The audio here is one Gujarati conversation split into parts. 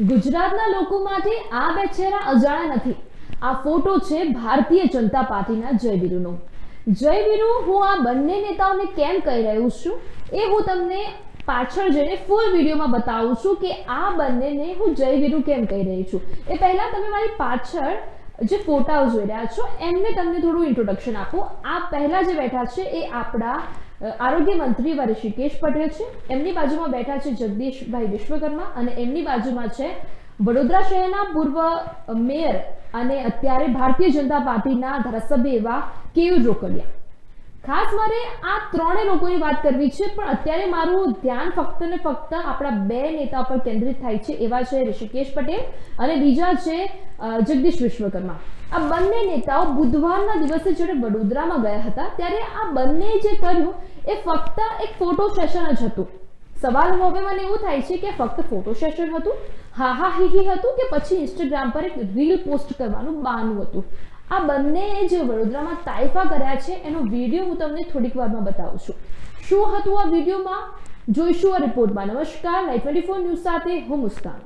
ગુજરાતના લોકો માટે આ બે ચહેરા અજાણ્યા નથી. આ ફોટો છે ભારતીય જનતા પાર્ટીના જય વીરુનો જય વીરુ હું આ બંને નેતાઓને કેમ કહી રહ્યું છું? એ હું તમને પાછળ જઈને ફૂલ વિડીયોમાં બતાવું છું કે આ બંનેને હું જય વીરુ કેમ કહી રહી છું. એ પહેલાં તમે મારી પાછળ જે ફોટાઓ જોઈ રહ્યા છો, એમને તમને થોડું ઇન્ટ્રોડક્શન આપો. આ પહેલાં જે બેઠા છે એ આપણા આરોગ્ય મંત્રી એવા ઋષિકેશ પટેલ છે. એમની બાજુમાં બેઠા છે જગદીશભાઈ વિશ્વકર્મા અને એમની બાજુમાં છે વડોદરા શહેરના પૂર્વ મેયર અને અત્યારે ભારતીય જનતા પાર્ટીના ધારાસભ્ય એવા કેયુર રોકડિયા. ખાસ મારે આ ત્રણેય લોકોની વાત કરવી છે, પણ અત્યારે મારું ધ્યાન ફક્ત ને ફક્ત આપણા બે નેતા પર કેન્દ્રિત થાય છે, એવા છે ઋષિકેશ પટેલ અને બીજા છે જગદીશ વિશ્વકર્મા. આ બંને નેતાઓ બુધવારના દિવસે જ્યારે વડોદરામાં ગયા હતા, ત્યારે આ બંને જે કર્યું, એ ફક્ત એક ફોટો સેશન જ હતું. સવાલ હવે મને એવું થાય છે કે ફક્ત ફોટો સેશન હતું, હા હા, હી હી હતું કે પછી ઇન્સ્ટાગ્રામ પર એક રીલ પોસ્ટ કરવાનું બહાનું હતું? આ બંને જે વડોદરામાં તાઇફા કર્યા છે, એનો વીડિયો હું તમને થોડીક વારમાં બતાવું છું. શું હતું આ વિડીયોમાં? જોઈશું આ રિપોર્ટમાં. નમસ્કાર, લાઈવ ટ્વેન્ટી ફોર ન્યૂઝ સાથે હું મુસ્કાન.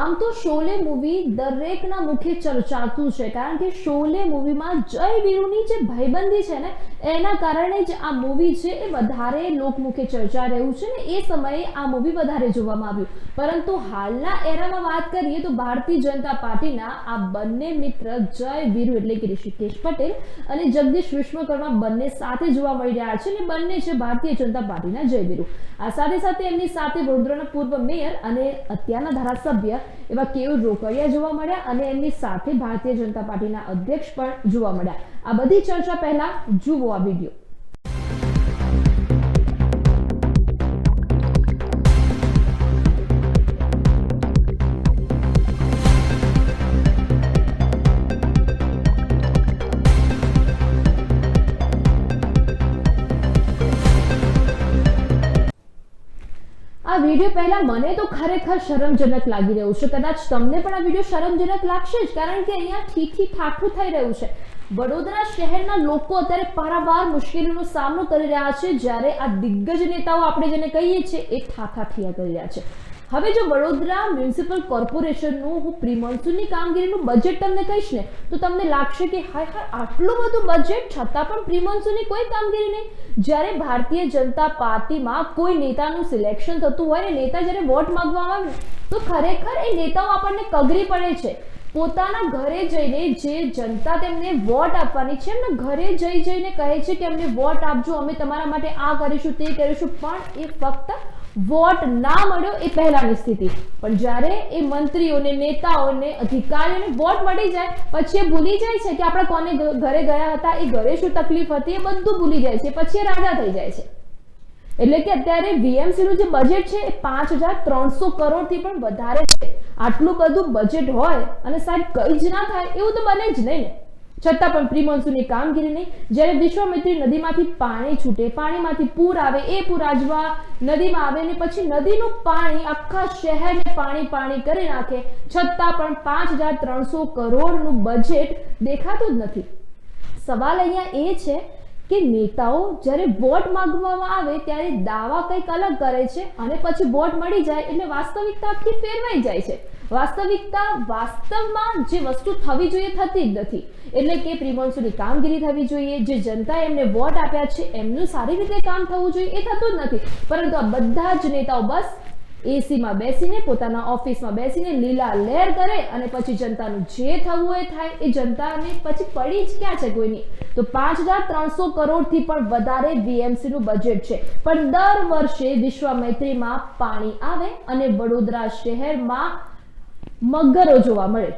આમ તો શોલે મૂવી દરેકના મુખે ચર્ચાતું છે, કારણ કે શોલે મૂવીમાં જય વીરુની જે ભાઈબંધી છે ને એના કારણે જ આ મૂવી છે એ વધારે લોકમુખે ચર્ચા રહ્યું છે ને એ સમયે આ મૂવી વધારે જોવામાં આવ્યું. પરંતુ હાલના એરામાં વાત કરીએ તો ભારતીય જનતા પાર્ટીના આ બંને મિત્ર જય વીરુ એટલે કે ઋષિકેશ પટેલ અને જગદીશ વિશ્વકર્મા બંને સાથે જોવા મળી રહ્યા છે અને બંને છે ભારતીય જનતા પાર્ટીના જય વીરુ. આ સાથે સાથે એમની સાથે વડોદરાના પૂર્વ મેયર અને અત્યારના ધારાસભ્ય એવા કેયુર રોકડિયા જોવા મળ્યા અને એમની સાથે ભારતીય જનતા પાર્ટીના અધ્યક્ષ પણ જોવા મળ્યા. આ બધી ચર્ચા પહેલા જુઓ આ વીડિયો. આ વીડિયો પહેલા મને તો ખરેખર શરમજનક લાગી રહ્યું છે. કદાચ તમને પણ આ વીડિયો શરમજનક લાગશે જ, કારણ કે અહીંયા ઠીઠી ઠાઠું થઈ રહ્યું છે. વડોદરા શહેરના લોકો અત્યારે પારાવાર મુશ્કેલીનો સામનો કરી રહ્યા છે. જ્યારે આ દિગ્ગજ નેતાઓ આપણે જેને કહીએ છીએ એ ઠાઠા ઠિયા કરી રહ્યા છે. હવે જો વડોદરા મ્યુનિસિપલ કોર્પોરેશનનું હું પ્રી મોન્સૂનની કામગીરીનું બજેટ તમને કહીશ ને, તો તમને લાગશે કે હાય હાય, આટલું બધું બજેટ છતાં પણ પ્રી મોન્સૂનની કોઈ કામગીરી નહીં. જ્યારે ભારતીય જનતા પાર્ટીમાં કોઈ નેતાનું સિલેક્શન થતું હોય ને, નેતા જ્યારે વોટ માગવામાં આવે તો ખરેખર એ નેતાઓ આપણને કગરી પડે છે. પોતાના ઘરે જઈને જે જનતા તેમને વોટ આપવાની છે, એમને ઘરે જઈ જઈને કહે છે કે અમને વોટ આપજો, અમે તમારા માટે આ કરીશું, તે કરીશું, પણ એ ફક્ત વોટ ના મળ્યો એ પહેલાની સ્થિતિ. પણ જ્યારે એ મંત્રીઓને, નેતાઓને, અધિકારીઓને વોટ મળી જાય, પછી એ ભૂલી જાય છે કે આપણે કોને ઘરે ગયા હતા, એ ઘરે શું તકલીફ હતી, એ બધું ભૂલી જાય છે, પછી એ રાજા થઈ જાય છે. એટલે કે અત્યારે વીએમસી નું જે બજેટ છે, એ પાંચ હજાર ત્રણસો કરોડથી પણ વધારે આટલું બધું બજેટ હોય અને સાહેબ કઈ જ ના થાય, એવું તો બને જ નહીં. છતાં પણ પ્રી મોન્સૂનની કામગીરી નહીં. જ્યારે વિશ્વામિત્રી નદીમાંથી પાણી છૂટે, પાણીમાંથી પૂર આવે, એ પૂર આજવા નદીમાં આવે ને પછી નદીનું પાણી આખા શહેરને પાણી પાણી કરી નાખે. છતાં પણ પાંચ હજાર ત્રણસો કરોડનું બજેટ દેખાતું જ નથી. સવાલ અહીંયા એ છે કે નેતાઓ જ્યારે વોટ માંગવામાં આવે ત્યારે દાવા કંઈક અલગ કરે છે અને પછી વોટ મળી જાય એટલે વાસ્તવિકતા આખી ફેરવાઈ જાય છે. વાસ્તવિકતા વાસ્તવમાં જે વસ્તુ થવી જોઈએ થતી જ નથી. એટલે કે પ્રિમોન્સુની કામગીરી થવી જોઈએ, જે જનતાએ એમને વોટ આપ્યા છે એમનું સારી રીતે કામ થવું જોઈએ એ થતું જ નથી. પરંતુ આ બધા જ નેતાઓ બસ એસીમાં બેસીને, પોતાના ઓફિસમાં બેસીને લીલા લેર કરે અને પછી જનતાનું જે થવું એ થાય, એ જનતાને પછી પડી જ ક્યાં છે કોઈની? તો પાંચ હજાર ત્રણસો કરોડથી પણ વધારે બીએમસીનું બજેટ છે. પણ દર વર્ષે વિશ્વામિત્રીમાં પાણી આવે અને વડોદરા શહેરમાં મગરો જોવા મળે.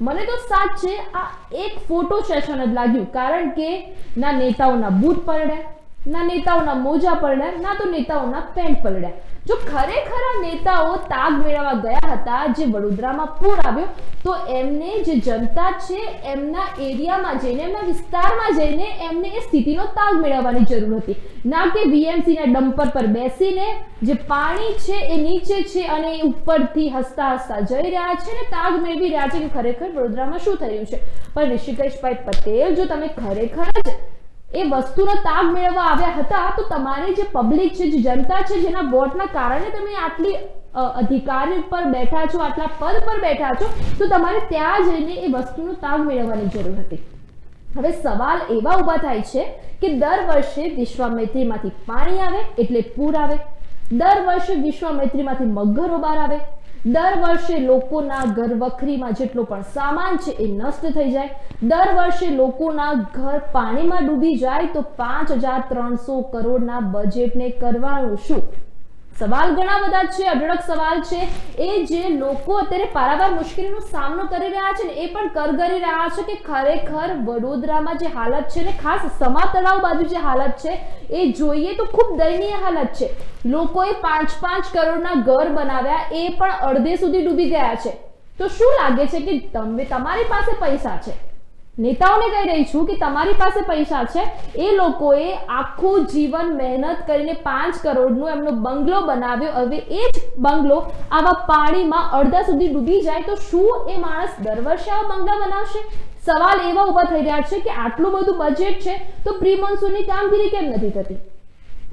મને તો સાચ છે, આ એક ફોટો સેશન જ લાગ્યું. કારણ કે ના નેતાઓના બૂટ પડ્યા ના નેતાઓના મોજા પડ્યા ના તો નેતાઓના પેન્ટ પડ્યા જો ખરેખર નેતાઓ તાગ મેળવવા ગયા હતા, જે વડોદરામાં પૂર આવ્યો, તો એમને જે જનતા છે, એમના એરિયામાં જઈને, એમના વિસ્તારમાં જઈને એમને એ સ્થિતિનો તાગ મેળવવાની જરૂર હતી. ના કે બીએમસીના ડમ્પર પર બેસીને જે પાણી છે એ નીચે છે અને એ ઉપરથી હસતા હસતા જઈ રહ્યા છે ને તાગ મેળવી રહ્યા છે કે ખરેખર વડોદરામાં શું થયું છે? પણ ઋષિકેશભાઈ પટેલ, જો તમે ખરેખર જ એ વસ્તુનો તાગ મેળવવા આવ્યા હતા, તો તમારી જે પબ્લિક છે, જે જનતા છે, જેના વોટના કારણે તમે આટલી અધિકાર પર બેઠા છો, આટલા પદ પર બેઠા છો, તો તમારે ત્યાં જઈને એ વસ્તુનો તાગ મેળવવાની જરૂર હતી. હવે સવાલ એવા ઊભા થાય છે કે દર વર્ષે વિશ્વામૈત્રીમાંથી પાણી આવે એટલે પૂર આવે. દર વર્ષે વિશ્વામૈત્રીમાંથી મગરો બહાર આવે. દર વર્ષે લોકોના ઘર વખરીમાં જેટલો પણ સામાન છે એ નષ્ટ થઈ જાય. દર વર્ષે લોકોના ઘર પાણીમાં ડૂબી જાય તો પાંચ હજાર ત્રણસો કરોડના બજેટને કરવાનું શું? સવાલ ઘણા બધા છે, અઢળક સવાલ છે. એ જે લોકો અત્યારે પારાવાર મુશ્કેલીનો સામનો કરી રહ્યા છે ને, એ પણ કરગરી રહ્યા છે કે ખરેખર વડોદરામાં જે હાલત છે ને, ખાસ સમા તળાવ બાજુ જે હાલત છે, એ જોઈએ તો ખૂબ દયનીય હાલત છે. લોકોએ પાંચ પાંચ કરોડના ઘર બનાવ્યા, એ પણ અડધે સુધી ડૂબી ગયા છે. તો શું લાગે છે કે તમે, તમારી પાસે પૈસા છે? નેતાઓને કહી રહી છું કે તમારી પાસે પૈસા છે. એ લોકોએ આખું જીવન મહેનત કરીને પાંચ કરોડનો એમનો બંગલો બનાવ્યો. હવે એ જ બંગલો આવા પાણીમાં અડધા સુધી ડૂબી જાય તો શું એ માણસ દર વર્ષે આવા બંગલા બનાવશે? સવાલ એવા ઊભા થઈ રહ્યા છે કે આટલું બધું બજેટ છે તો પ્રી કામગીરી કેમ નથી થતી?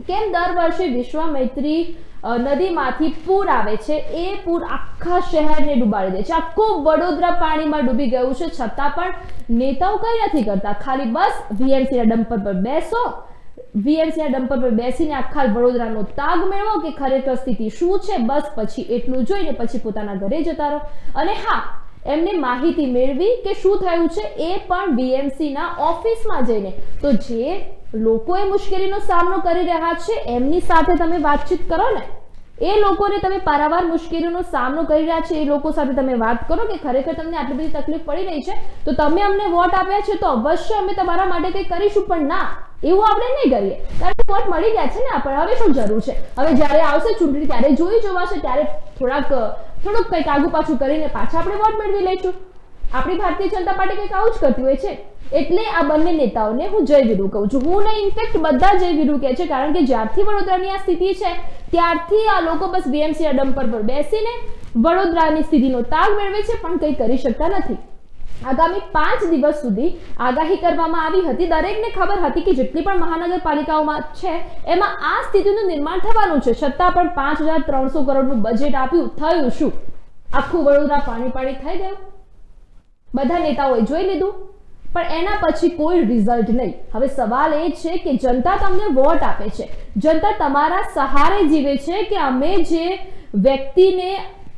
કેમ દર વર્ષે વિશ્વામિત્રી અ, નદીમાંથી પૂર આવે છે. એ પૂર આખા શહેરને ડૂબાડી દે છે. આખું વડોદરા પાણીમાં ડૂબી ગયું છે. છતાં પણ નેતાઓ કંઈ નથી કરતા. ખાલી બસ વીએમસીના ડમ્પર પર બેસો. વીએમસીના ડમ્પર પર બેસીને આખા વડોદરાનો તાગ મેળવો કે ખરેખર સ્થિતિ શું છે. બસ પછી એટલું જોઈને પછી પોતાના ઘરે જતા રહો. અને હા, એમને માહિતી મેળવી કે શું થયું છે એ પણ બીએમસીના ઓફિસમાં જઈને. તો જે લોકો એ મુશ્કેલીનો સામનો કરી રહ્યા છે, એમની સાથે તમે વાતચીત કરો ને. એ લોકોને તમે પારાવાર મુશ્કેલીનો સામનો કરી રહ્યા છે, એ લોકો સાથે તમે વાત કરો કે ખરેખર તમને આટલી બધી તકલીફ પડી રહી છે, તો તમે અમને વોટ આપ્યા છે તો અવશ્ય અમે તમારા માટે કંઈ કરીશું, પણ ના, એવું આપણે નહીં કરીએ. કારણ કે વોટ મળી ગયા છે ને આપણે હવે શું જરૂર છે? હવે જ્યારે આવશે ચૂંટણી, ત્યારે જોઈ જોવાશે, ત્યારે થોડાક, થોડુંક કંઈક આગુ પાછું કરીને પાછા આપણે વોટ મેળવી લઈશું. આપણી ભારતીય જનતા પાર્ટી કંઈક આવું જ કરતી હોય છે. એટલે આ બંને નેતાઓને હું જય વિરુ કહું છું. હું નહીં, ઇનફેક્ટ બધા જય વિરુ કહે છે, કારણ કે જ્યારથી વડોદરાની આ સ્થિતિ છે, ત્યારથી આ લોકો બસ બીએમસી ના ડમ્પર પર બેસીને વડોદરાની સ્થિતિનો તાગ મેળવે છે, પણ કંઈ કરી શકતા નથી. આગામી પાંચ દિવસ સુધી આગાહી કરવામાં આવી હતી. દરેકને ખબર હતી કે જેટલી પણ મહાનગરપાલિકાઓમાં છે, એમાં આ સ્થિતિનું નિર્માણ થવાનું છે. છતાં પણ પાંચ હજાર ત્રણસો કરોડનું બજેટ આપ્યું, થયું શું? આખું વડોદરા પાણી પાણી થઈ ગયું. બધા નેતાઓએ જોઈ લીધું, પણ એના પછી કોઈ રિઝલ્ટ નહીં. હવે સવાલ એ છે કે જનતા તમને વોટ આપે છે. જનતા તમારા સહારે જીવે છે કે અમે જે વ્યક્તિને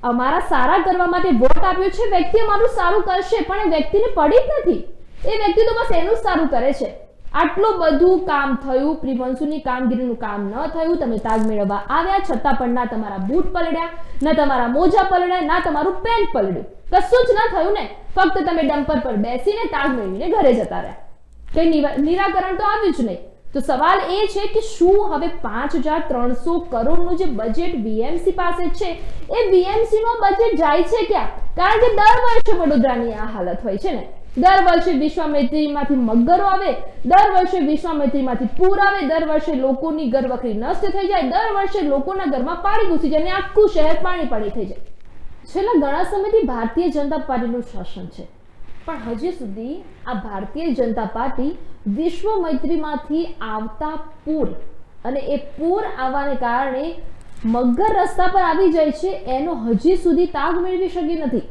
અમારા સારા કરવા માટે વોટ આપ્યો છે, વ્યક્તિ અમારું સારું કરશે, પણ એ વ્યક્તિને પડી જ નથી. એ વ્યક્તિ તો બસ એનું સારું કરે છે. આટલું બધું કામ થયું પ્રિવંશુની કામગીરીનું કામ ન થયું, તમે તાગ મેળવવા આવ્યા, છતાં પણ ના તમારા બૂટ પલડ્યા ના તમારા મોજા પલડ્યા ના તમારું પેન્ટ પલડ્યું કશું જ ન થયું ને. ફક્ત તમે ડમ્પર પર બેસીને તાગ મેળવીને ઘરે જતા રહ્યા. કઈ નિરાકરણ તો આવ્યું જ નહીં. તો સવાલ એ છે કે શું હવે પાંચ હજાર ત્રણસો કરોડનું જે બજેટ બીએમસી પાસે છે, એ બીએમસીનો બજેટ જાય છે ક્યાં? કારણ કે દર વર્ષે વડોદરાની આ હાલત હોય છે ને. દર વર્ષે વિશ્વામૈત્રીમાંથી મગરો આવે, દર વર્ષે વિશ્વામૈત્રીમાંથી પૂર આવે, દર વર્ષે લોકોની ઘરવખરી નષ્ટ થઈ જાય, દર વર્ષે લોકોના ઘરમાં પાણી ઘૂસી જાય અને આખું શહેર પાણી પાણી થઈ જાય. છેલ્લા ઘણા સમયથી ભારતીય જનતા પાર્ટીનું શાસન છે. પણ હજી સુધી આ ભારતીય જનતા પાર્ટી વિશ્વ મૈત્રીમાંથી આવતા પૂર અને એ પૂર આવવાને કારણે મગર રસ્તા પર આવી જાય છે, એનો હજી સુધી તાગ મેળવી શકી નથી.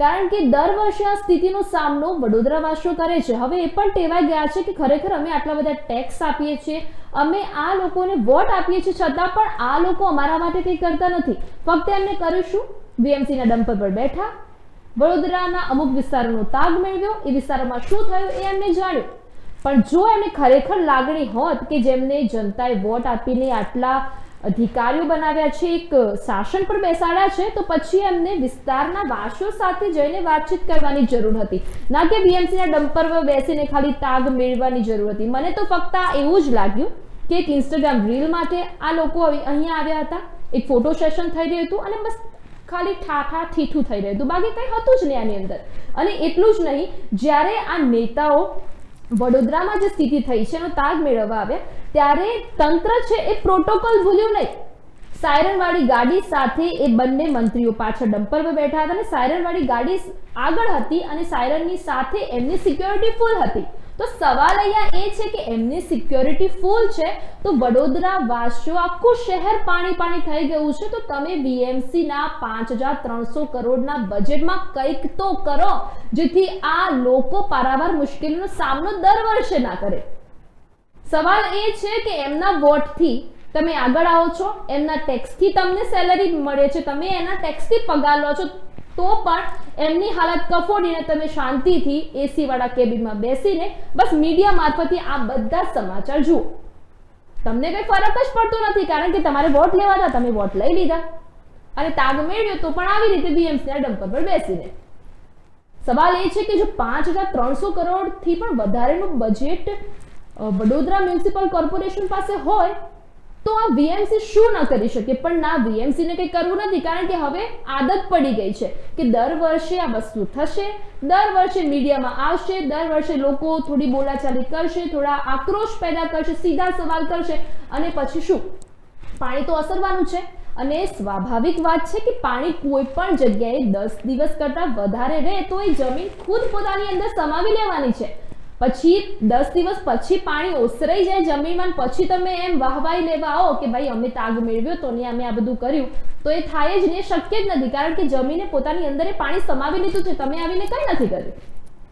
કારણ કે દર વર્ષે આ સ્થિતિનો સામનો વડોદરાવાસીઓ કરે છે. હવે એ પણ ટેવાઈ ગયા છે કે ખરેખર અમે આટલા બધા ટેક્સ આપીએ છીએ, અમે આ લોકોને વોટ આપીએ છીએ, છતાં પણ આ લોકો અમારા માટે કંઈ કરતા નથી. ફક્ત એમને કરીશું. બીએમસીના ડમ્પર પર બેઠા. વડોદરાના અમુક વિસ્તારોનો તાગ મેળવ્યો. એ વિસ્તારોમાં શું થયું એ એમને જાણ્યું. પણ જો એમને ખરેખર લાગણી હોત કે જેમને જનતાએ વોટ આપીને આટલા અધિકારીઓ બનાવ્યા છે, એક શાસન પર બેસાડ્યા છે, તો પછી એમને વિસ્તારના વાસીઓ સાથે જઈને વાતચીત કરવાની જરૂર હતી. ના કે બીએમસીના ડમ્પર પર બેસીને ખાલી તાગ મેળવવાની જરૂર હતી. મને તો ફક્ત એવું જ લાગ્યું કે એક ઇન્સ્ટાગ્રામ રીલ માટે આ લોકો અહીં- અહીંયા આવ્યા હતા. એક ફોટો સેશન થઈ રહ્યું હતું અને બસ ખાલી ઠાઠા ઠીઠું થઈ રહ્યું હતું. બાકી કંઈ હતું જ નહીં આની અંદર. અને એટલું જ નહીં, જ્યારે આ નેતાઓ વડોદરામાં જે સ્થિતિ થઈ છે, એનો તાગ મેળવવા આવ્યા. ત્યારે તંત્ર છે, એ પ્રોટોકોલ ભૂલ્યું નહીં. સાયરનવાળી ગાડી સાથે એ બંને મંત્રીઓ પાછળ ડમ્પર પર બેઠા હતા અને સાયરનવાળી ગાડી આગળ હતી અને સાયરનની સાથે એમની સિક્યોરિટી ફૂલ હતી. તો સવાલ અહીંયા એ છે કે એમની સિક્યોરિટી ફૂલ છે? તો વડોદરા વાસીઓ આખું શહેર પાણી પાણી થઈ ગયું છે. તો તમે બીએમસીના પાંચ હજાર ત્રણસો કરોડના બજેટમાં કંઈક તો કરો, જેથી આ લોકો પારાવાર મુશ્કેલીનો સામનો દર વર્ષે ના કરે. સવાલ એ છે કે એમના વોટથી તમે આગળ આવો છો, એમના ટેક્સથી તમને સેલરી મળે છે, તમે એના ટેક્સથી પગાર લો છો તો પણ એમની હાલત કફોડીને તમે શાંતિથી એસી વાળા કેબિનમાં બેસીને બસ મીડિયા મારફતે આ બધા સમાચાર જુઓ. તમને કંઈ ફરક જ પડતો નથી, કારણ કે તમારે વોટ લેવા હતા, તમે વોટ લઈ લીધા. અને તાગ મેળવ્યો તો પણ આવી રીતે બીએમસીના ડમ્પર પર બેસીને. સવાલ એ છે કે જો પાંચ હજાર ત્રણસો કરોડથી પણ વધારેનું બજેટ વડોદરા મ્યુનિસિપલ કોર્પોરેશન પાસે હોય તો આ વીએમસી શું ન કરી શકે પણ ના વીએમસીને કંઈ કરવું નથી, કારણ કે હવે આદત પડી ગઈ છે કે દર વર્ષે આ વસ્તુ થશે, દર વર્ષે મીડિયામાં આવશે, દર વર્ષે લોકો થોડી બોલાચાલી કરશે, થોડા આક્રોશ પેદા કરશે, સીધા સવાલ કરશે, અને પછી શું? પાણી તો અસરવાનું છે. અને સ્વાભાવિક વાત છે કે પાણી કોઈ પણ જગ્યાએ દસ દિવસ કરતાં વધારે રહે, તો એ જમીન ખુદ પોતાની અંદર સમાવી લેવાની છે. પછી દસ દિવસ પછી પાણી ઓસરાઈ જાય જમીનમાં, પછી તમે એમ વાહવાઈ લેવા આવો કે ભાઈ અમે તાગ મેળવ્યો તો ને અમે આ બધું કર્યું, તો એ થાય જ નહીં શક્ય જ નથી. કારણ કે જમીને પોતાની અંદર પાણી સમાવી લીધું છે, તમે આવીને કંઈ નથી કર્યું?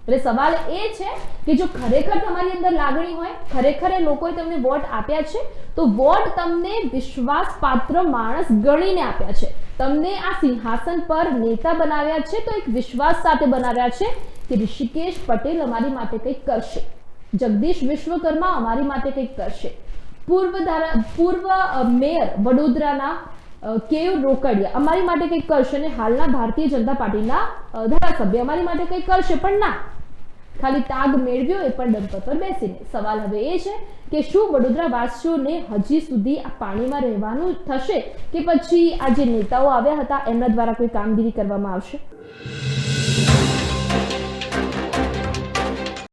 એટલે સવાલ એ છે કે જો ખરેખર તમારી અંદર લાગણી હોય, ખરેખર એ લોકોએ તમને વોટ આપ્યા છે, તો વોટ તમને વિશ્વાસપાત્ર માણસ ગણીને આપ્યા છે. તમને આ સિંહાસન પર નેતા બનાવ્યા છે, તો એક વિશ્વાસ સાથે બનાવ્યા છે કે ઋષિકેશ પટેલ અમારી માટે કંઈક કરશે. જગદીશ વિશ્વકર્મા અમારી માટે કંઈક કરશે. પૂર્વ ધારા, પૂર્વ મેયર વડોદરાના કેવ રોકડિયા અમારી માટે કંઈક કરશે અને હાલના ભારતીય જનતા પાર્ટીના ધારાસભ્ય અમારી માટે કંઈક કરશે, પણ ના. ખાલી તાગ મેળવ્યો એ પણ ડમ્પર પર બેસીને. સવાલ હવે એ છે કે શું વડોદરા વાસીઓને હજી સુધી આ પાણીમાં રહેવાનું થશે કે પછી આ જે નેતાઓ આવ્યા હતા એમના દ્વારા કોઈ કામગીરી કરવામાં આવશે?